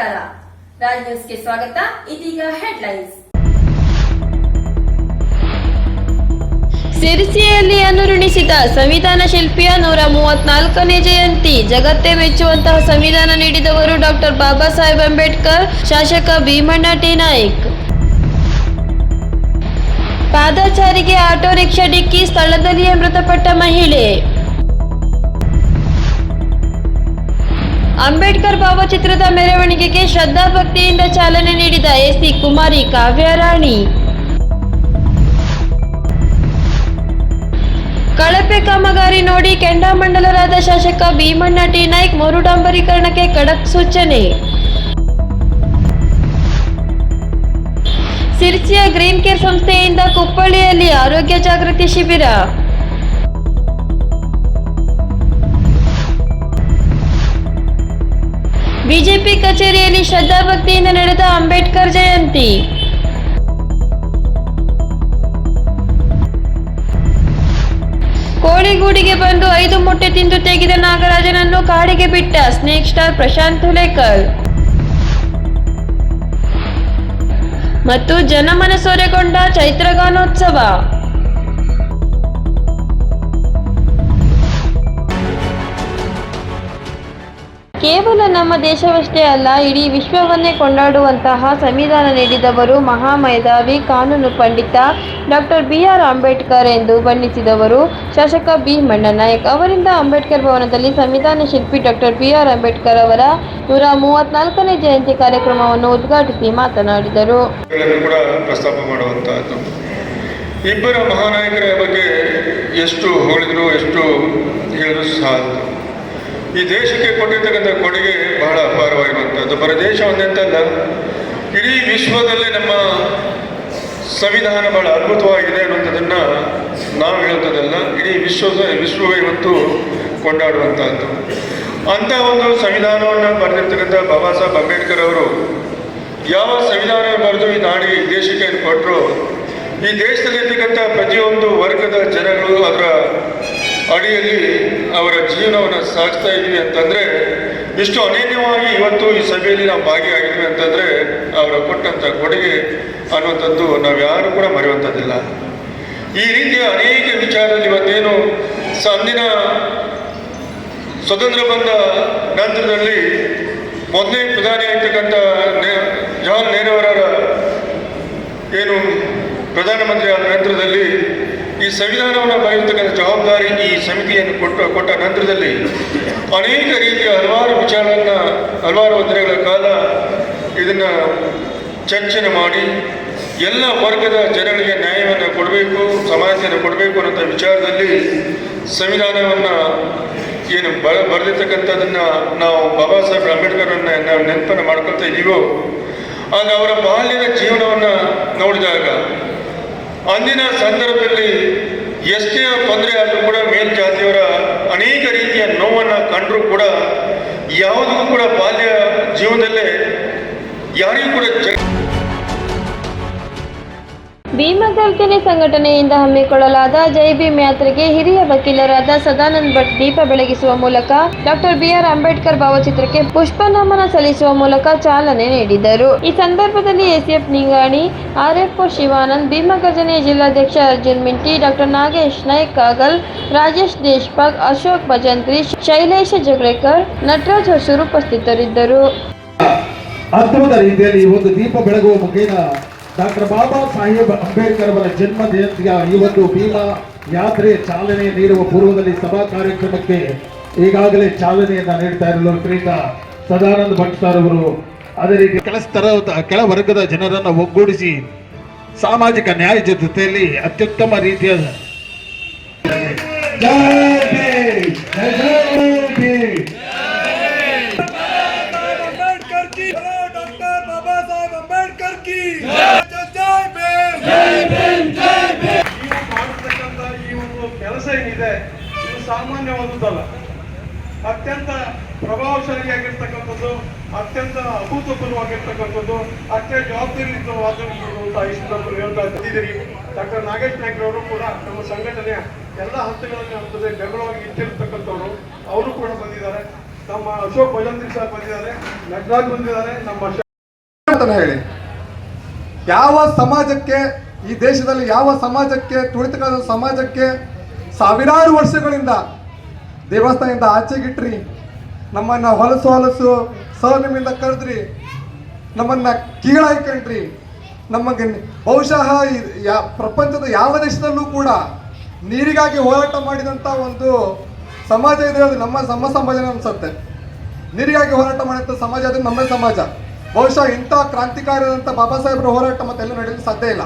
ನಮಸ್ಕಾರ. ರಾಜ್ ನ್ಯೂಸ್ಗೆ ಸ್ವಾಗತ. ಇದೀಗ ಹೆಡ್ಲೈನ್ಸ್. ಸಿರಿಸಿಯಲ್ಲಿ ಅನುರುಣಿಸಿದ ಸಂವಿಧಾನ ಶಿಲ್ಪಿಯ ನೂರ ಮೂವತ್ನಾಲ್ಕನೇ ಜಯಂತಿ, ಜಗತ್ತೇ ಮೆಚ್ಚುವಂತಹ ಸಂವಿಧಾನ ನೀಡಿದವರು ಡಾಕ್ಟರ್ ಬಾಬಾ ಸಾಹೇಬ್ ಅಂಬೇಡ್ಕರ್, ಶಾಸಕ ಭೀಮಣ್ಣ ಟಿ. ನಾಯ್ಕ್. ಪಾದಚಾರಿಗೆ ಆಟೋ ರಿಕ್ಷಾ ಡಿಕ್ಕಿ ಸ್ಥಳದಲ್ಲಿಯೇ ಮೃತಪಟ್ಟ ಮಹಿಳೆ. ಅಂಬೇಡ್ಕರ್ ಭಾವಚಿತ್ರದ ಮೆರವಣಿಗೆಗೆ ಶ್ರದ್ಧಾ ಭಕ್ತಿಯಿಂದ ಚಾಲನೆ ನೀಡಿದ ಎಸಿ ಕುಮಾರಿ ಕಾವ್ಯರಾಣಿ. ಕಳಪೆ ಕಾಮಗಾರಿ ನೋಡಿ ಕೆಂಡಾಮಂಡಲರಾದ ಶಾಸಕ ಭೀಮಣ್ಣ ಟಿ. ನಾಯ್ಕ್ ಮರುಡಾಂಬರೀಕರಣಕ್ಕೆ ಖಡಕ್ ಸೂಚನೆ. ಸಿರ್ಸಿಯ ಗ್ರೀನ್ ಕೇರ್ ಸಂಸ್ಥೆಯಿಂದ ಕುಪ್ಪಳ್ಳಿಯಲ್ಲಿ ಆರೋಗ್ಯ ಜಾಗೃತಿ ಶಿಬಿರ. ಬಿಜೆಪಿ ಕಚೇರಿಯಲ್ಲಿ ಶ್ರದ್ಧಾಭಕ್ತಿಯಿಂದ ನಡೆದ ಅಂಬೇಡ್ಕರ್ ಜಯಂತಿ. ಕೋಳಿಗೂಡಿಗೆ ಬಂದು ಐದು ಮೊಟ್ಟೆ ತಿಂದು ತೆಗೆದ ನಾಗರಾಜನನ್ನು ಕಾಡಿಗೆ ಬಿಟ್ಟ ಸ್ನೇಕ್ ಸ್ಟಾರ್ ಪ್ರಶಾಂತ್ ಹುಲೇಕರ್. ಮತ್ತು ಜನಮನ ಸೊರೆಗೊಂಡ ಚೈತ್ರಗಾನೋತ್ಸವ ಕೇವಲ ನಮ್ಮ ದೇಶವಷ್ಟೇ ಅಲ್ಲ, ಇಡೀ ವಿಶ್ವವನ್ನೇ ಕೊಂಡಾಡುವಂತಹ ಸಂವಿಧಾನ ನೀಡಿದವರು ಮಹಾಮೇಧಾವಿ ಕಾನೂನು ಪಂಡಿತ ಡಾಕ್ಟರ್ ಬಿ ಆರ್ ಅಂಬೇಡ್ಕರ್ ಎಂದು ಬಣ್ಣಿಸಿದವರು ಶಾಸಕ ಬಿ. ಮಣ್ಣನಾಯಕ್. ಅವರಿಂದ ಅಂಬೇಡ್ಕರ್ ಭವನದಲ್ಲಿ ಸಂವಿಧಾನ ಶಿಲ್ಪಿ ಡಾಕ್ಟರ್ ಬಿ ಆರ್ ಅಂಬೇಡ್ಕರ್ ಅವರ ನೂರ ಮೂವತ್ನಾಲ್ಕನೇ ಜಯಂತಿ ಕಾರ್ಯಕ್ರಮವನ್ನು ಉದ್ಘಾಟಿಸಿ ಮಾತನಾಡಿದರು. ಇಬ್ಬರ ಮಹಾನಾಯಕರ ಬಗ್ಗೆ ಎಷ್ಟು ಹೋಳಿದ್ರು, ಎಷ್ಟು ಹೇಳಿದ್ರು ಸಾಲದು ಈ ದೇಶಕ್ಕೆ ಕೊಟ್ಟಿರ್ತಕ್ಕಂಥ ಕೊಡುಗೆ ಬಹಳ ಅಪಾರವಾಗಿರುವಂಥದ್ದು. ಬರ ದೇಶ ಒಂದೆಂತಲ್ಲ ಇಡೀ ವಿಶ್ವದಲ್ಲೇ ನಮ್ಮ ಸಂವಿಧಾನ ಬಹಳ ಅದ್ಭುತವಾಗಿದೆ ಅನ್ನುವಂಥದ್ದನ್ನು ನಾವು ಹೇಳ್ತದಲ್ಲ ಇಡೀ ವಿಶ್ವದ, ವಿಶ್ವವೇ ಇವತ್ತು ಕೊಂಡಾಡುವಂತಹದ್ದು ಅಂಥ ಒಂದು ಸಂವಿಧಾನವನ್ನು ಬರೆದಿರ್ತಕ್ಕಂಥ ಬಾಬಾ ಸಾಹೇಬ್ ಅಂಬೇಡ್ಕರ್ ಅವರು ಯಾವ ಸಂವಿಧಾನ ಬರೆದು ಈ ನಾಡಿಗೆ, ಈ ದೇಶಕ್ಕೆ ಕೊಟ್ಟರು ಈ ದೇಶದಲ್ಲಿರ್ತಕ್ಕಂಥ ಪ್ರತಿಯೊಂದು ವರ್ಗದ ಜನಗಳು ಅದರ ಅಡಿಯಲ್ಲಿ ಅವರ ಜೀವನವನ್ನು ಸಾಗಿಸ್ತಾ ಇದ್ವಿ ಅಂತಂದರೆ ಇಷ್ಟು ಅನನ್ಯವಾಗಿ ಇವತ್ತು ಈ ಸಭೆಯಲ್ಲಿ ನಾವು ಭಾಗಿಯಾಗಿದ್ವಿ ಅಂತಂದರೆ, ಅವರ ಕೊಟ್ಟಂಥ ಕೊಡುಗೆ ಅನ್ನುವಂಥದ್ದು ನಾವು ಯಾರು ಕೂಡ ಮರೆಯುವಂಥದ್ದಿಲ್ಲ. ಈ ರೀತಿಯ ಅನೇಕ ವಿಚಾರದಲ್ಲಿ ಇವತ್ತೇನು ಅಂದಿನ ಸ್ವತಂತ್ರ ಬಂದ ನಂತರದಲ್ಲಿ ಮೊದಲನೇ ಪ್ರಧಾನಿ ಆಗಿರ್ತಕ್ಕಂಥ ನೆ ಜವಾಹರ್ ನೆಹರು ಅವರ ಏನು ಪ್ರಧಾನಮಂತ್ರಿ ಆದ ನಂತರದಲ್ಲಿ ಈ ಸಂವಿಧಾನವನ್ನು ಬರೆಯತಕ್ಕಂಥ ಜವಾಬ್ದಾರಿ ಈ ಸಮಿತಿಯನ್ನು ಕೊಟ್ಟು, ಕೊಟ್ಟ ನಂತರದಲ್ಲಿ ಅನೇಕ ರೀತಿಯ ಹಲವಾರು ವಿಚಾರಗಳನ್ನು, ಹಲವಾರು ದಿನಗಳ ಕಾಲ ಇದನ್ನು ಚರ್ಚೆ ಮಾಡಿ ಎಲ್ಲ ವರ್ಗದ ಜನಗಳಿಗೆ ನ್ಯಾಯವನ್ನು ಕೊಡಬೇಕು, ಸಮಾನತೆಯನ್ನು ಕೊಡಬೇಕು ಅನ್ನೋಂಥ ವಿಚಾರದಲ್ಲಿ ಸಂವಿಧಾನವನ್ನು ಏನು ಬ ಬರೆದಿರ್ತಕ್ಕಂಥದ್ದನ್ನು ನಾವು ಬಾಬಾ ಸಾಹೇಬ್ ಅಂಬೇಡ್ಕರನ್ನು ನಾವು ನೆನಪನ್ನು ಮಾಡ್ಕೊಳ್ತಾ ಇದ್ದೀವೋ ಆಗ ಅವರ ಬಾಲ್ಯದ ಜೀವನವನ್ನು ನೋಡಿದಾಗ ಅಂದಿನ ಸಂದರ್ಭದಲ್ಲಿ ಎಷ್ಟೇ ತೊಂದರೆ ಆದರೂ ಕೂಡ ಮೇಲ್ಜಾತಿಯವರ ಅನೇಕ ರೀತಿಯ ನೋವನ್ನು ಕಂಡರೂ ಕೂಡ ಯಾವುದಕ್ಕೂ ಕೂಡ ಬಾಲ್ಯ ಜೀವನದಲ್ಲೇ ಯಾರಿಗೂ ಕೂಡ ಭೀಮಗರ್ಜನೆ ಸಂಘಟನೆಯಿಂದ ಹಮ್ಮಿಕೊಳ್ಳಲಾದ ಜೈ ಭೀಮ್ ಯಾತ್ರೆಗೆ ಹಿರಿಯ ವಕೀಲರಾದ ಸದಾನಂದ್ ಭಟ್ ದೀಪ ಬೆಳಗಿಸುವ ಮೂಲಕ ಡಾಕ್ಟರ್ ಬಿ ಆರ್ ಅಂಬೇಡ್ಕರ್ ಭಾವಚಿತ್ರಕ್ಕೆ ಪುಷ್ಪನಮನ ಸಲ್ಲಿಸುವ ಮೂಲಕ ಚಾಲನೆ ನೀಡಿದರು. ಈ ಸಂದರ್ಭದಲ್ಲಿ ಎಸಿಎಫ್ ನಿಂಗಾಣಿ, ಆರ್ಎಫ್ಒ ಶಿವಾನಂದ್ ಭೀಮಗರ್ಜನೆ ಜಿಲ್ಲಾಧ್ಯಕ್ಷ ಅರ್ಜುನ್ ಮಿಂಟಿ, ಡಾಕ್ಟರ್ ನಾಗೇಶ್ ನಾಯ್ಕ್ ಕಾಗಲ್ ರಾಜೇಶ್ ದೇಶ್ಪಾಗ್ ಅಶೋಕ್ ಭಜಂತ್ರಿ, ಶೈಲೇಶ ಜಗಳೇಕರ್ ನಟರಾಜ್ ಹೊಸೂರು ಉಪಸ್ಥಿತರಿದ್ದರು. ಅದ್ಭುತ ರೀತಿಯಲ್ಲಿ ಒಂದು ದೀಪ ಬೆಳಗುವ ಮುಖೇನ ಡಾಕ್ಟರ್ ಬಾಬಾ ಸಾಹೇಬ್ ಅಂಬೇಡ್ಕರ್ ಅವರ ಜನ್ಮ ಜಯಂತಿಯ ಈ ಒಂದು ಭೀಮಾ ಯಾತ್ರೆ ಚಾಲನೆ ನೀಡುವ ಪೂರ್ವದಲ್ಲಿ ಸಭಾ ಕಾರ್ಯಕ್ರಮಕ್ಕೆ ಈಗಾಗಲೇ ಚಾಲನೆಯನ್ನ ನೀಡ್ತಾ ಇರಲು ಶ್ರೀಯುತ ಸದಾನಂದ ಭಟ್ ಅವರು. ಅದೇ ರೀತಿ ಕೆಳ ಸ್ತರದ ಕೆಳ ವರ್ಗದ ಜನರನ್ನ ಒಗ್ಗೂಡಿಸಿ ಸಾಮಾಜಿಕ ನ್ಯಾಯ ಜೊತೆಯಲ್ಲಿ ಅತ್ಯುತ್ತಮ ರೀತಿಯ ಏನಿದೆ ಇದು ಸಾಮಾನ್ಯವಾದದ್ದಲ್ಲ. ಅತ್ಯಂತ ಪ್ರಭಾವಶಾಲಿಯಾಗಿರ್ತಕ್ಕಂಥದ್ದು, ಅತ್ಯಂತ ಅಭೂತಪೂರ್ವವಾಗಿರ್ತಕ್ಕಂಥದ್ದು ಅತ್ಯಂತ ಸಂದರ್ಭದಲ್ಲಿ ಹೇಳ್ತಾ ಇದ್ದೀರಿ. ಡಾಕ್ಟರ್ ನಾಗೇಶ್ ನಾಯ್ಕರವರು ಕೂಡ ನಮ್ಮ ಸಂಘಟನೆಯ ಎಲ್ಲ ಹಂತಗಳಲ್ಲಿ ನಮ್ಮ ಬೆಂಗಳವಾಗಿ ಇಟ್ಟಿರ್ತಕ್ಕಂಥವ್ರು ಅವರು ಕೂಡ ಬಂದಿದ್ದಾರೆ. ನಮ್ಮ ಅಶೋಕ್ ಭಜಂತ್ರಿ ಸರ್ ಬಂದಿದ್ದಾರೆ. ನಟರಾಜ್ ಬಂದಿದ್ದಾರೆ. ನಮ್ಮ ಹೇಳಿ. ಯಾವ ಸಮಾಜಕ್ಕೆ, ಈ ದೇಶದಲ್ಲಿ ಯಾವ ಸಮಾಜಕ್ಕೆ ತುಳಿತಕಾದ ಸಮಾಜಕ್ಕೆ ಸಾವಿರಾರು ವರ್ಷಗಳಿಂದ ದೇವಸ್ಥಾನದಿಂದ ಆಚೆಗಿಟ್ರಿ, ನಮ್ಮನ್ನ ಹೊಲಸು ಹೊಲಸು ಸೌರ್ಯಮಿಂದ ಕರೆದ್ರಿ ನಮ್ಮನ್ನ ಕೀಳಾಯ್ಕೊಂಡ್ರಿ ನಮಗೆ ಬಹುಶಃ ಪ್ರಪಂಚದ ಯಾವ ದೇಶದಲ್ಲೂ ಕೂಡ ನೀರಿಗಾಗಿ ಹೋರಾಟ ಮಾಡಿದಂಥ ಒಂದು ಸಮಾಜ ಇದೆ ಅದು ನಮ್ಮ ನಮ್ಮ ಸಮಾಜನೇ ಅನ್ಸುತ್ತೆ. ನೀರಿಗಾಗಿ ಹೋರಾಟ ಮಾಡಿದಂಥ ಸಮಾಜ ಅದು ನಮ್ಮ ಸಮಾಜ. ಬಹುಶಃ ಇಂಥ ಕ್ರಾಂತಿಕಾರಿಯಾದಂಥ ಬಾಬಾ ಸಾಹೇಬ್ರ ಹೋರಾಟ ಮತ್ತೆಲ್ಲ ನಡೆಯಲು ಸಾಧ್ಯ ಇಲ್ಲ.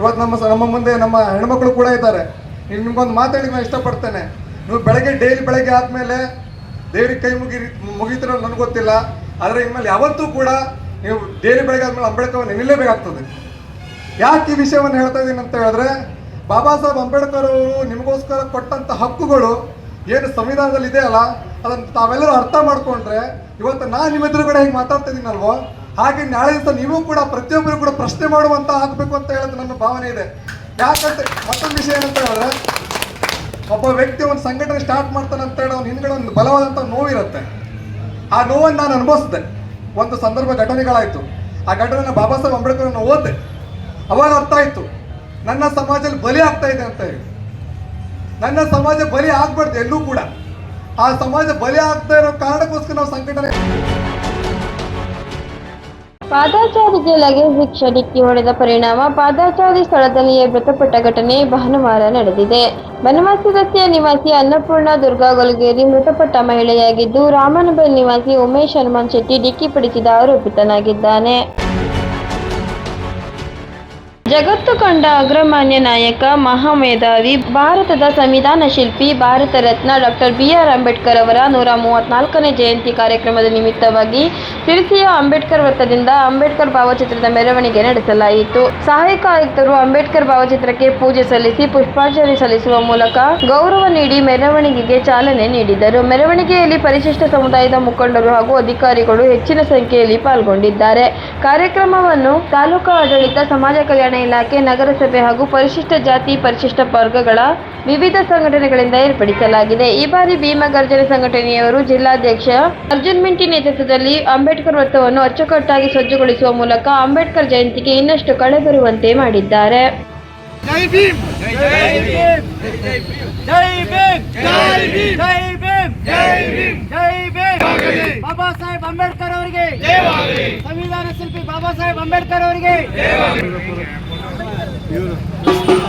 ಇವತ್ತು ನಮ್ಮ ನಮ್ಮ ಮುಂದೆ ನಮ್ಮ ಹೆಣ್ಮಕ್ಳು ಕೂಡ ಇದ್ದಾರೆ. ಈಗ ನಿಮ್ಗೊಂದು ಮಾತಾಡಿ ನಾನು ಇಷ್ಟಪಡ್ತೇನೆ. ನೀವು ಬೆಳಗ್ಗೆ ಡೈಲಿ ಬೆಳಗ್ಗೆ ಆದಮೇಲೆ ದೇವ್ರಿಗೆ ಕೈ ಮುಗಿ ಮುಗಿತಿರೋ ನನಗೆ ಗೊತ್ತಿಲ್ಲ. ಆದರೆ ಇನ್ಮೇಲೆ ಯಾವತ್ತೂ ಕೂಡ ನೀವು ಡೈಲಿ ಬೆಳಗ್ಗೆ ಆದಮೇಲೆ ಅಂಬೇಡ್ಕರ್ ನೆನಲೇಬೇಕಾಗ್ತದೆ ಯಾಕೆ ಈ ವಿಷಯವನ್ನು ಹೇಳ್ತಾ ಇದ್ದೀನಿ ಅಂತ ಹೇಳಿದ್ರೆ, ಬಾಬಾ ಸಾಹೇಬ್ ಅಂಬೇಡ್ಕರ್ ಅವರು ನಿಮಗೋಸ್ಕರ ಕೊಟ್ಟಂತ ಹಕ್ಕುಗಳು ಏನು ಸಂವಿಧಾನದಲ್ಲಿ ಇದೆ ಅಲ್ಲ, ಅದನ್ನು ತಾವೆಲ್ಲರೂ ಅರ್ಥ ಮಾಡ್ಕೊಂಡ್ರೆ ಇವತ್ತು ನಾನು ನಿಮ್ಮ ಎದುರುಗಡೆ ಹೇಗೆ ಮಾತಾಡ್ತಾ ಇದ್ದೀನಲ್ವೋ ಹಾಗೆ ನಾಳೆ ದಿವಸ ನೀವು ಕೂಡ ಪ್ರತಿಯೊಬ್ಬರು ಕೂಡ ಪ್ರಶ್ನೆ ಮಾಡುವಂತ ಆಗಬೇಕು ಅಂತ ಹೇಳೋದು ನನ್ನ ಭಾವನೆ ಇದೆ. ಯಾಕಂತ ಮತ್ತೊಂದು ವಿಷಯ ಏನಂತ ಹೇಳಿದ್ರೆ, ಒಬ್ಬ ವ್ಯಕ್ತಿ ಒಂದು ಸಂಘಟನೆ ಸ್ಟಾರ್ಟ್ ಮಾಡ್ತಾನೆ ಅಂತ ಹೇಳಿ ಅವ್ನು ಹಿಂದ್ಗಡೆ ಒಂದು ಬಲವಾದಂಥ ನೋವಿರುತ್ತೆ. ಆ ನೋವನ್ನು ನಾನು ಅನುಭವಿಸಿದೆ. ಒಂದು ಸಂದರ್ಭ ಘಟನೆಗಳಾಯಿತು. ಆ ಘಟನೆ ಬಾಬಾ ಸಾಹೇಬ್ ಅಂಬೇಡ್ಕರ್ ಓದಿದೆ. ಅವಾಗ ಅರ್ಥ ಆಯ್ತು. ನನ್ನ ಸಮಾಜದಲ್ಲಿ ಬಲಿ ಆಗ್ತಾ ಇದೆ ಅಂತ ಹೇಳಿ. ನನ್ನ ಸಮಾಜ ಬಲಿ ಆಗ್ಬಾರ್ದು ಎಲ್ಲೂ ಕೂಡ. ಆ ಸಮಾಜ ಬಲಿ ಆಗ್ತಾ ಇರೋ ಕಾರಣಕ್ಕೋಸ್ಕರ ನಾವು ಸಂಘಟನೆ ಪಾದಾಚಾರಿಗೆ ಲಗೇಜ್ ಡಿಕ್ಕಿ ಹೊಡೆದ ಪರಿಣಾಮ ಪಾದಾಚಾರಿ ಸ್ಥಳದಲ್ಲಿಯೇ ಮೃತಪಟ್ಟ ಘಟನೆ ಭಾನುವಾರ ನಡೆದಿದೆ. ಬನವಾಸಿ ರಸ್ತೆಯ ನಿವಾಸಿ ಅನ್ನಪೂರ್ಣ ದುರ್ಗಾ ಗೊಲಗೇರಿ ಮೃತಪಟ್ಟ ಮಹಿಳೆಯಾಗಿದ್ದು ರಾಮನಬೆಲ್ ನಿವಾಸಿ ಉಮೇಶ್ ಹನುಮಾನ್ ಶೆಟ್ಟಿ ಡಿಕ್ಕಿ ಪಡಿಸಿದ ಆರೋಪಿತನಾಗಿದ್ದಾನೆ. ಜಗತ್ತು ಕಂಡ ಅಗ್ರಮಾನ್ಯ ನಾಯಕ, ಮಹಾಮೇಧಾವಿ, ಭಾರತದ ಸಂವಿಧಾನ ಶಿಲ್ಪಿ, Bharat Ratna doctor B R Ambedkar ಅವರ ನೂರ ಮೂವತ್ನಾಲ್ಕನೇ ಜಯಂತಿ ಕಾರ್ಯಕ್ರಮದ ನಿಮಿತ್ತವಾಗಿ ಸಿರಿಸಿಯ ಅಂಬೇಡ್ಕರ್ ವೃತ್ತದಿಂದ ಅಂಬೇಡ್ಕರ್ ಭಾವಚಿತ್ರದ ಮೆರವಣಿಗೆ ನಡೆಸಲಾಯಿತು. ಸಹಾಯಕ ಆಯುಕ್ತರು ಅಂಬೇಡ್ಕರ್ ಭಾವಚಿತ್ರಕ್ಕೆ ಪೂಜೆ ಸಲ್ಲಿಸಿ, ಪುಷ್ಪಾಂಜಲಿ ಸಲ್ಲಿಸುವ ಮೂಲಕ ಗೌರವ ನೀಡಿ ಮೆರವಣಿಗೆಗೆ ಚಾಲನೆ ನೀಡಿದರು. ಮೆರವಣಿಗೆಯಲ್ಲಿ ಪರಿಶಿಷ್ಟ ಸಮುದಾಯದ ಮುಖಂಡರು ಹಾಗೂ ಅಧಿಕಾರಿಗಳು ಹೆಚ್ಚಿನ ಸಂಖ್ಯೆಯಲ್ಲಿ ಪಾಲ್ಗೊಂಡಿದ್ದಾರೆ. ಕಾರ್ಯಕ್ರಮವನ್ನು ತಾಲೂಕು ಆಡಳಿತ, ಸಮಾಜ ಕಲ್ಯಾಣ ಇಲಾಖೆ ನಗರಸಭೆ ಹಾಗೂ ಪರಿಶಿಷ್ಟ ಜಾತಿ ಪರಿಶಿಷ್ಟ ವರ್ಗಗಳ ವಿವಿಧ ಸಂಘಟನೆಗಳಿಂದ ಏರ್ಪಡಿಸಲಾಗಿದೆ. ಈ ಬಾರಿ ಭೀಮ ಗರ್ಜನೆ ಸಂಘಟನೆಯವರು ಜಿಲ್ಲಾಧ್ಯಕ್ಷ ಅರ್ಜುನ್ ಮಿಂಟಿ ನೇತೃತ್ವದಲ್ಲಿ ಅಂಬೇಡ್ಕರ್ ವೃತ್ತವನ್ನು ಅಚ್ಚುಕಟ್ಟಾಗಿ ಸಜ್ಜುಗೊಳಿಸುವ ಮೂಲಕ ಅಂಬೇಡ್ಕರ್ ಜಯಂತಿಗೆ ಇನ್ನಷ್ಟು ಕಳೆ ಬರುವಂತೆ ಮಾಡಿದ್ದಾರೆ. ಜೈ ಭೀಮ್! ಜೈ ಜೈ ಭೀಮ್! ಜೈ ಭೀಮ್! ಜೈ ಭೀಮ್! ಜೈ ಭೀಮ್! ಜೈ ಭೀಮ್! ಬಾಬಾ ಸಾಹೇಬ್ ಅಂಬೇಡ್ಕರ್ ಅವರಿಗೆ ಸಂವಿಧಾನ ಶಿಲ್ಪಿ ಬಾಬಾ ಸಾಹೇಬ್ ಅಂಬೇಡ್ಕರ್ ಅವರಿಗೆ ಬಾಬಾ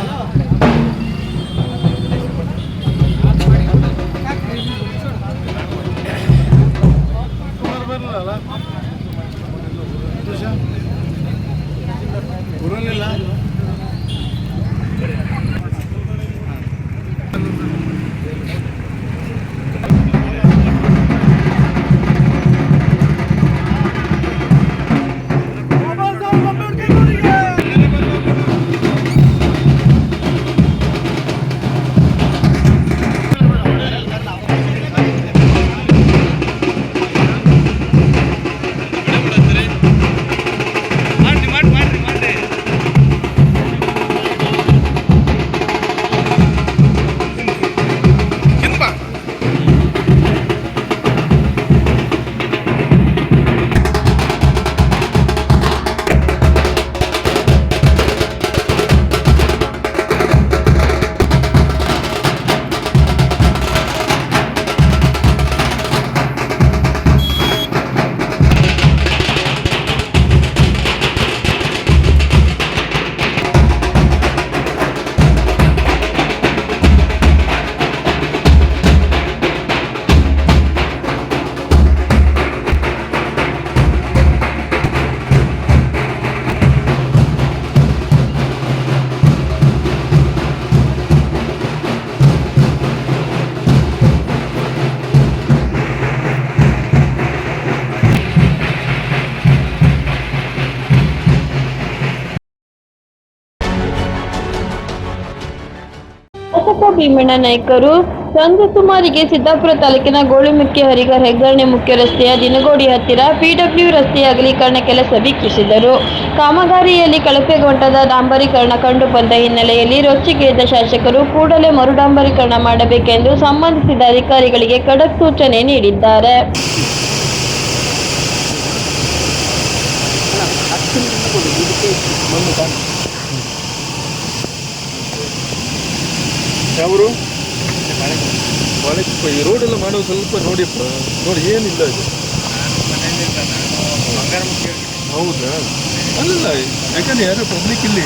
ಭೀಮಣ್ಣ ನಾಯ್ಕರು ಸಂಜೆ ಸುಮಾರಿಗೆ ಸಿದ್ದಾಪುರ ತಾಲೂಕಿನ ಗೋಳಿಮುಖ್ಯ ಹರಿಗರ್ ಹೆಗ್ಗರಣೆ ಮುಖ್ಯ ರಸ್ತೆಯ ದಿನಗೋಡಿ ಹತ್ತಿರ ಪಿಡಬ್ಲ್ಯೂ ರಸ್ತೆಯ ಅಗಲೀಕರಣ ಕೆಲಸ ವೀಕ್ಷಿಸಿದರು ಕಾಮಗಾರಿಯಲ್ಲಿ ಕಳಪೆಗೊಂಡದ ಡಾಂಬರೀಕರಣ ಕಂಡು ಬಂದ ಹಿನ್ನೆಲೆಯಲ್ಲಿ ರೊಚ್ಚಿಗೆದ್ದ ಶಾಸಕರು ಕೂಡಲೇ ಮರುಡಾಂಬರೀಕರಣ ಮಾಡಬೇಕೆಂದು ಸಂಬಂಧಿಸಿದ ಅಧಿಕಾರಿಗಳಿಗೆ ಖಡಕ್ ಸೂಚನೆ ನೀಡಿದ್ದಾರೆ. ಯಾವರು? ಈ ರೋಡ್ ಎಲ್ಲ ಮಾಡೋದು ಸ್ವಲ್ಪ ನೋಡಿ ನೋಡಿ, ಏನಿಲ್ಲ ಇದು. ಹೌದಾ? ಅಲ್ಲ ಯಾಕಂದ್ರೆ ಯಾರೋ ಪಬ್ಲಿಕ್ ಇಲ್ಲಿ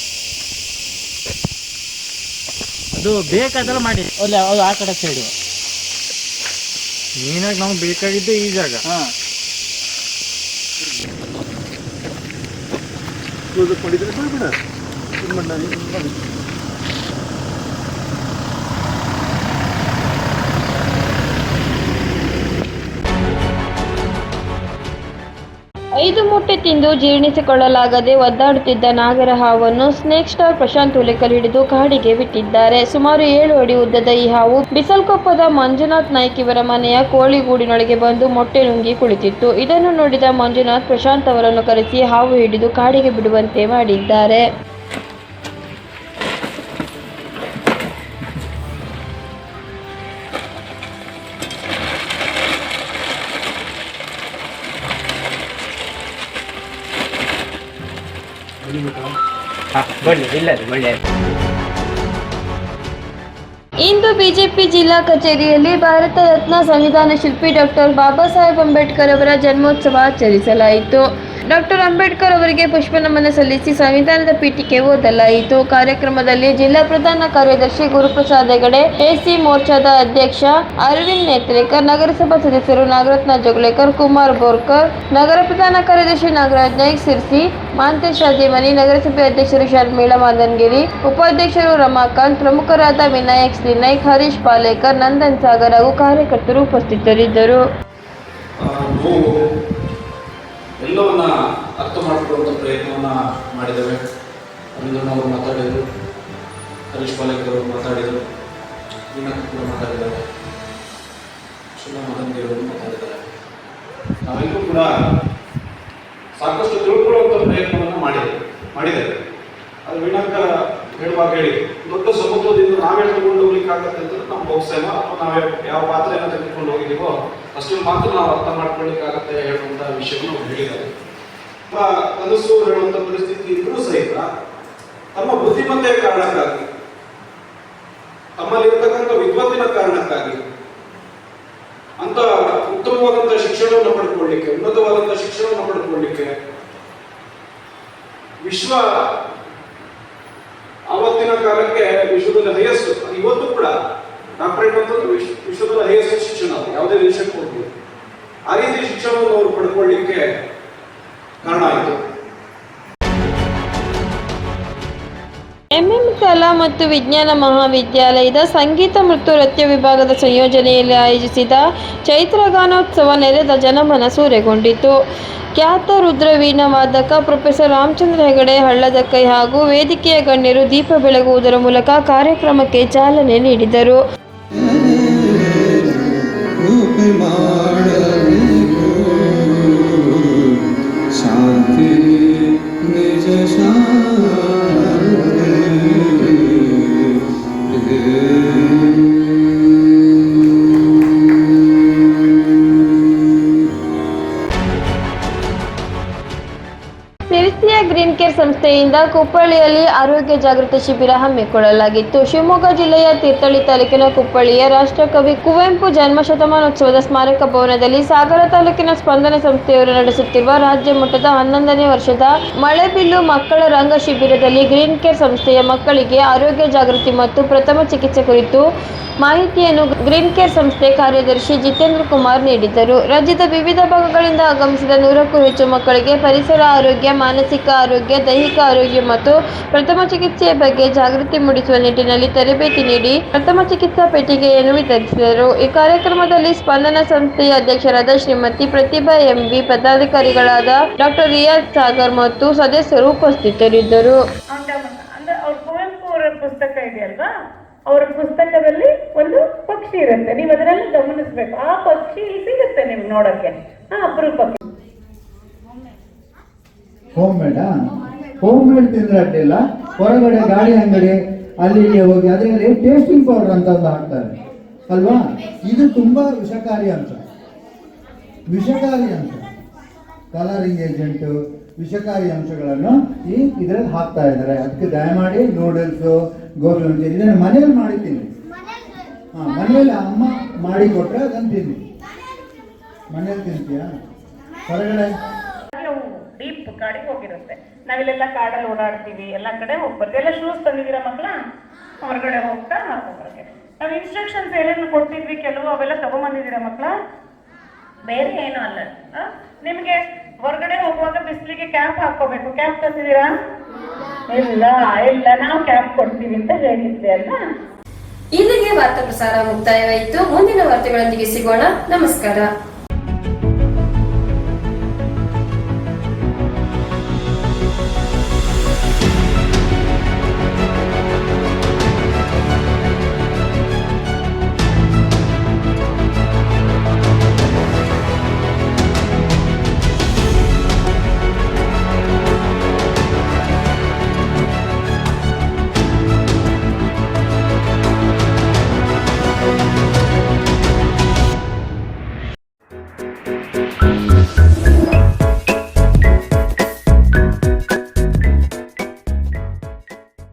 ಅದು ಬೇಕಾದಲ್ಲ ಮಾಡಿ. ಅಲ್ಲ ಅದು ಆ ಕಡೆ ಸೈಡು ಮೀನಾಗಿ ನಮ್ಗೆ ಬೇಕಾಗಿದ್ದೆ ಈ ಜಾಗ. ಹಾಂ. ಕೊಡಿದ್ರೆ ಬಿಡ ಮೊಟ್ಟೆ ತಿಂದು ಜೀರ್ಣಿಸಿಕೊಳ್ಳಲಾಗದೆ ಒದ್ದಾಡುತ್ತಿದ್ದ ನಾಗರ ಹಾವನ್ನು ಸ್ನೇಕ್ ಸ್ಟಾರ್ ಪ್ರಶಾಂತ್ ಹುಲಿಕಲ್ ಹಿಡಿದು ಕಾಡಿಗೆ ಬಿಟ್ಟಿದ್ದಾರೆ. ಸುಮಾರು ಏಳು ಅಡಿ ಉದ್ದದ ಈ ಹಾವು ಬಿಸಲ್ಕೊಪ್ಪದ ಮಂಜುನಾಥ್ ನಾಯ್ಕ್ ಇವರ ಮನೆಯ ಕೋಳಿಗೂಡಿನೊಳಗೆ ಬಂದು ಮೊಟ್ಟೆ ನುಂಗಿ ಕುಳಿತಿತ್ತು. ಇದನ್ನು ನೋಡಿದ ಮಂಜುನಾಥ್ ಪ್ರಶಾಂತ್ ಅವರನ್ನು ಕರೆಸಿ ಹಾವು ಹಿಡಿದು ಕಾಡಿಗೆ ಬಿಡುವಂತೆ ಮಾಡಿದ್ದಾರೆ. ಇಂದು ಬಿಜೆಪಿ ಜಿಲ್ಲಾ ಕಚೇರಿಯಲ್ಲಿ ಭಾರತ ರತ್ನ ಸಂವಿಧಾನ ಶಿಲ್ಪಿ ಡಾಕ್ಟರ್ ಬಾಬಾ ಸಾಹೇಬ್ ಅಂಬೇಡ್ಕರ್ ಅವರ ಜನ್ಮೋತ್ಸವ ಆಚರಿಸಲಾಯಿತು. ಡಾಕ್ಟರ್ ಅಂಬೇಡ್ಕರ್ ಅವರಿಗೆ ಪುಷ್ಪ ನಮನ ಸಲ್ಲಿಸಿ ಸಂವಿಧಾನದ ಪೀಠಿಕೆ ಓದಲಾಯಿತು. ಕಾರ್ಯಕ್ರಮದಲ್ಲಿ ಜಿಲ್ಲಾ ಪ್ರಧಾನ ಕಾರ್ಯದರ್ಶಿ ಗುರುಪ್ರಸಾದ್ ಹೆಗಡೆ, ಎಸಿ ಮೋರ್ಚಾದ ಅಧ್ಯಕ್ಷ ಅರವಿಂದ್ ನೇತ್ರೇಕರ್, ನಗರಸಭಾ ಸದಸ್ಯರು ನಾಗರತ್ನ ಜೋಗ್ಲೇಕರ್, ಕುಮಾರ್ ಬೋರ್ಕರ್, ನಗರ ಪ್ರಧಾನ ಕಾರ್ಯದರ್ಶಿ ನಾಗರಾಜ್ ನಾಯ್ಕ್ ಸಿರ್ಸಿ ಮಾಂತೇಶ್ ರಾಜೇಮನಿ ನಗರಸಭೆ ಅಧ್ಯಕ್ಷರು ಶರ್ಮಿಳಾ ಮಾದನ್ಗಿರಿ, ಉಪಾಧ್ಯಕ್ಷರು ರಮಾಕಾಂತ್, ಪ್ರಮುಖರಾದ ವಿನಾಯಕ್ ಶ್ರೀನಾಯ್ಕ್, ಹರೀಶ್ ಪಾಲೇಕರ್, ನಂದನ್ ಸಾಗರ್ ಹಾಗೂ ಕಾರ್ಯಕರ್ತರು ಉಪಸ್ಥಿತರಿದ್ದರು. ಎಲ್ಲವನ್ನ ಅರ್ಥ ಮಾಡಿಕೊಳ್ಳುವಂಥ ಪ್ರಯತ್ನವನ್ನ ಮಾಡಿದ್ದೇವೆ. ರವೀಂದ್ರನವರು ಮಾತಾಡಿದರು, ಹರೀಶ್ ಪಾಲೇಕರ್ ಅವರು ಮಾತಾಡಿದರು ಕೂಡ ಮಾತಾಡಿದ್ದಾರೆ ಶಿಲಾ ಮದನ್ಗಿರವರು ಮಾತಾಡಿದ್ದಾರೆ. ನಾವೆಲ್ಲರೂ ಕೂಡ ಸಾಕಷ್ಟು ತಿಳ್ಕೊಳ್ಳುವಂಥ ಪ್ರಯತ್ನವನ್ನು ಮಾಡಿದ್ದೇವೆ. ಮಾಡಿದ್ದೇವೆ ಅದು ಹೇಳುವಾಗ ಹೇಳಿ, ದೊಡ್ಡ ಸಮುದ್ರದಿಂದ ನಾವೇ ತಗೊಂಡು ಹೋಗ್ಲಿಕ್ಕಾಗತ್ತೆ ಅಂತ ನಮ್ಮ ಬಹುಶಃ ಅಥವಾ ನಾವೇ ಯಾವ ಪಾತ್ರೆಯನ್ನು ತೆಗೆದುಕೊಂಡು ಹೋಗಿದ್ದೀವೋ ಅಷ್ಟನ್ನು ಮಾತ್ರ ನಾವು ಅರ್ಥ ಮಾಡ್ಕೊಳ್ಳಿಕ್ಕಾಗತ್ತೆ ಹೇಳುವಂತಹ ವಿಷಯವನ್ನು ಹೇಳಿದ್ದಾರೆ. ಕನಸು ಹೇಳುವಂತ ಪರಿಸ್ಥಿತಿ ಇದ್ರೂ ಸಹಿತ ತಮ್ಮ ಬುದ್ಧಿಮತ್ತೆಯ ಕಾರಣಕ್ಕಾಗಿ, ತಮ್ಮಲ್ಲಿರ್ತಕ್ಕಂಥ ವಿದ್ವತ್ತಿನ ಕಾರಣಕ್ಕಾಗಿ ಅಂತ ಉತ್ತಮವಾದಂತಹ ಶಿಕ್ಷಣವನ್ನು ಪಡ್ಕೊಳ್ಳಿಕ್ಕೆ ಉನ್ನತವಾದಂತಹ ಶಿಕ್ಷಣವನ್ನು ಪಡ್ಕೊಳ್ಳಿಕ್ಕೆ ವಿಶ್ವ ಆವತ್ತಿನ ಕಾಲಕ್ಕೆ ವಿಶ್ವದಲ್ಲಿ ಹೈಯೆಸ್ಟ್, ಇವತ್ತು ಕೂಡ ಡಾಕ್ಟರೇಟ್ ಅಂತಂದ್ರೆ ವಿಶ್ವ ವಿಶ್ವದಲ್ಲಿ ಹೈಯೆಸ್ಟ್ ಶಿಕ್ಷಣ ಯಾವುದೇ ದೇಶಕ್ಕೆ ಹೋಗ್ಬೋದು ಆ ರೀತಿ ಶಿಕ್ಷಣವನ್ನು ಅವರು ಪಡ್ಕೊಳ್ಳಿಕ್ಕೆ ಕಲಾ ಮತ್ತು ವಿಜ್ಞಾನ ಮಹಾವಿದ್ಯಾಲಯದ ಸಂಗೀತ ಮತ್ತು ನೃತ್ಯ ವಿಭಾಗದ ಸಂಯೋಜನೆಯಲ್ಲಿ ಆಯೋಜಿಸಿದ ಚೈತ್ರಗಾನೋತ್ಸವ ನೆರೆದ ಜನಮನ ಸೂರೆಗೊಂಡಿತು ಖ್ಯಾತ ರುದ್ರವೀಣ ವಾದಕ ಪ್ರೊಫೆಸರ್ ರಾಮಚಂದ್ರ ಹೆಗಡೆ ಹಳ್ಳದಕೈ ಹಾಗೂ ವೇದಿಕೆಯ ಗಣ್ಯರು ದೀಪ ಬೆಳಗುವುದರ ಮೂಲಕ ಕಾರ್ಯಕ್ರಮಕ್ಕೆ ಚಾಲನೆ ನೀಡಿದರು Thank you. ಸಂಸ್ಥೆಯಿಂದ ಕುಪ್ಪಳ್ಳಿಯಲ್ಲಿ ಆರೋಗ್ಯ ಜಾಗೃತಿ ಶಿಬಿರ ಹಮ್ಮಿಕೊಳ್ಳಲಾಗಿತ್ತು. ಶಿವಮೊಗ್ಗ ಜಿಲ್ಲೆಯ ತೀರ್ಥಹಳ್ಳಿ ತಾಲೂಕಿನ ಕುಪ್ಪಳ್ಳಿಯ ರಾಷ್ಟ್ರಕವಿ ಕುವೆಂಪು ಜನ್ಮ ಶತಮಾನೋತ್ಸವದ ಸ್ಮಾರಕ ಭವನದಲ್ಲಿ ಸಾಗರ ತಾಲೂಕಿನ ಸ್ಪಂದನ ಸಂಸ್ಥೆಯವರು ನಡೆಸುತ್ತಿರುವ ರಾಜ್ಯ ಮಟ್ಟದ ಹನ್ನೊಂದನೇ ವರ್ಷದ ಮಳೆಬಿಲ್ಲು ಮಕ್ಕಳ ರಂಗ ಶಿಬಿರದಲ್ಲಿ ಗ್ರೀನ್ ಕೇರ್ ಸಂಸ್ಥೆಯ ಮಕ್ಕಳಿಗೆ ಆರೋಗ್ಯ ಜಾಗೃತಿ ಮತ್ತು ಪ್ರಥಮ ಚಿಕಿತ್ಸೆ ಕುರಿತು ಮಾಹಿತಿಯನ್ನು ಗ್ರೀನ್ ಕೇರ್ ಸಂಸ್ಥೆ ಕಾರ್ಯದರ್ಶಿ ಜಿತೇಂದ್ರ ಕುಮಾರ್ ನೀಡಿದರು. ರಾಜ್ಯದ ವಿವಿಧ ಭಾಗಗಳಿಂದ ಆಗಮಿಸಿದ ನೂರಕ್ಕೂ ಹೆಚ್ಚು ಮಕ್ಕಳಿಗೆ ಪರಿಸರ ಆರೋಗ್ಯ, ಮಾನಸಿಕ ಆರೋಗ್ಯ, ದೈಹಿಕ ಆರೋಗ್ಯ ಮತ್ತು ಪ್ರಥಮ ಚಿಕಿತ್ಸೆಯ ಬಗ್ಗೆ ಜಾಗೃತಿ ಮೂಡಿಸುವ ನಿಟ್ಟಿನಲ್ಲಿ ತರಬೇತಿ ನೀಡಿ ಪ್ರಥಮ ಚಿಕಿತ್ಸಾ ಪೆಟ್ಟಿಗೆಯನ್ನು ವಿತರಿಸಿದರು. ಈ ಕಾರ್ಯಕ್ರಮದಲ್ಲಿ ಸ್ಪಂದನ ಸಂಸ್ಥೆಯ ಅಧ್ಯಕ್ಷರಾದ ಶ್ರೀಮತಿ ಪ್ರತಿಭಾ ಎಂಬಿ ಪದಾಧಿಕಾರಿಗಳಾದ ಡಾಕ್ಟರ್ ರಿಯಾಜ್ ಸಾಗರ್ ಮತ್ತು ಸದಸ್ಯರು ಉಪಸ್ಥಿತರಿದ್ದರು. ಅಂದ್ರೆ ಅವ್ರ ಕುವೆಂಪು ಅವರ ಪುಸ್ತಕ ಇದೆಯಲ್ವಾ? ಅವರ ಪುಸ್ತಕದಲ್ಲಿ ಒಂದು ಪಕ್ಷಿ ಇರುತ್ತೆ. ನೀವು ಅದರಲ್ಲಿ ಗಮನಿಸ್ಬೇಕು. ಆ ಪಕ್ಷಿ ಇಲ್ಲಿ ಸಿಗುತ್ತೆ ನಿಮ್ಗೆ ನೋಡಕ್ಕೆ. ಹಾ ಅಪರೂಪಕ್ಕೆ. ಹೋಮ್ ಮೇಡ ಹೋಮ್ ಮೇಡ್ ತಿಂದ್ರೆ ಅಡ್ಡಿಲ್ಲ. ಹೊರಗಡೆ ಗಾಡಿ ಅಂಗಡಿ, ಅಲ್ಲಿ ಹೋಗಿ. ಅದರಲ್ಲಿ ಟೇಸ್ಟಿಂಗ್ ಪೌಡರ್ ಅಂತ ಹಾಕ್ತಾರೆ. ಅಲ್ವಾ? ಇದು ತುಂಬಾ ವಿಷಕಾರಿ ಅಂಶ. ವಿಷಕಾರಿ ಅಂಶ. ಕಲರಿಂಗ್ ಏಜೆಂಟು ವಿಷಕಾರಿ ಅಂಶಗಳನ್ನು ಈ ಇದರಲ್ಲಿ ಹಾಕ್ತಾ ಇದ್ದಾರೆ. ಅದಕ್ಕೆ ದಯಮಾಡಿ ನೂಡಲ್ಸು ಗೋಬಿ ಮಂಚೂರಿ ಇದನ್ನು ಮನೆಯಲ್ಲಿ ಮಾಡಿ ತಿನ್ನಿ. ಹಾಂ, ಮನೆಯಲ್ಲಿ ಅಮ್ಮ ಮಾಡಿ ಕೊಟ್ಟರೆ ಅದನ್ನು ತಿನ್ನಿ. ಮನೆಯಲ್ಲಿ ತಿಂತೀಯಾ? ಹೊರಗಡೆ? ಡೀಪ್ ಕಾಡಿಗೆ ಹೋಗಿರುತ್ತೆ. ನಾವಿಲ್ಲೆಲ್ಲ ಕಾಡಲ್ಲಿ ಓಡಾಡ್ತೀವಿ, ಎಲ್ಲ ಕಡೆ ಹೋಗ್ಬರ್ತೀವಿ. ಎಲ್ಲ ಶೂಸ್ ತಂದಿದ್ದೀರಾ ಮಕ್ಕಳ? ಹೊರಗಡೆ ಹೋಗ್ತಾ ಮಾಡ್ಕೊಂಡ್ಬರ್ತೀವಿ ನಾವು ಇನ್ಸ್ಟ್ರಕ್ಷನ್ಸ್ ಏನೇನು ಕೊಡ್ತಿದ್ವಿ ಕೆಲವು ಅವೆಲ್ಲ ತಗೊಂಬಂದಿದ್ದೀರ ಮಕ್ಕಳ? ಬೇರೆ ಏನು ಅಲ್ಲ. ನಿಮಗೆ ಹೊರಗಡೆ ಹೋಗುವಾಗ ಬಿಸಿಲಿಗೆ ಕ್ಯಾಪ್ ಹಾಕೋಬೇಕು ಕ್ಯಾಪ್ ತಂದಿದ್ದೀರಾ? ಇಲ್ಲ ಇಲ್ಲ, ನಾವು ಕ್ಯಾಪ್ ಕೊಡ್ತೀವಿ ಅಂತ ಹೇಳಿದ್ದೆ ಅಲ್ಲ ಇಲ್ಲಿಗೆ ವಾರ್ತಾ ಪ್ರಸಾರ ಮುಕ್ತಾಯವಾಯಿತು. ಮುಂದಿನ ವಾರ್ತೆಗಳೊಂದಿಗೆ ಸಿಗೋಣ. ನಮಸ್ಕಾರ.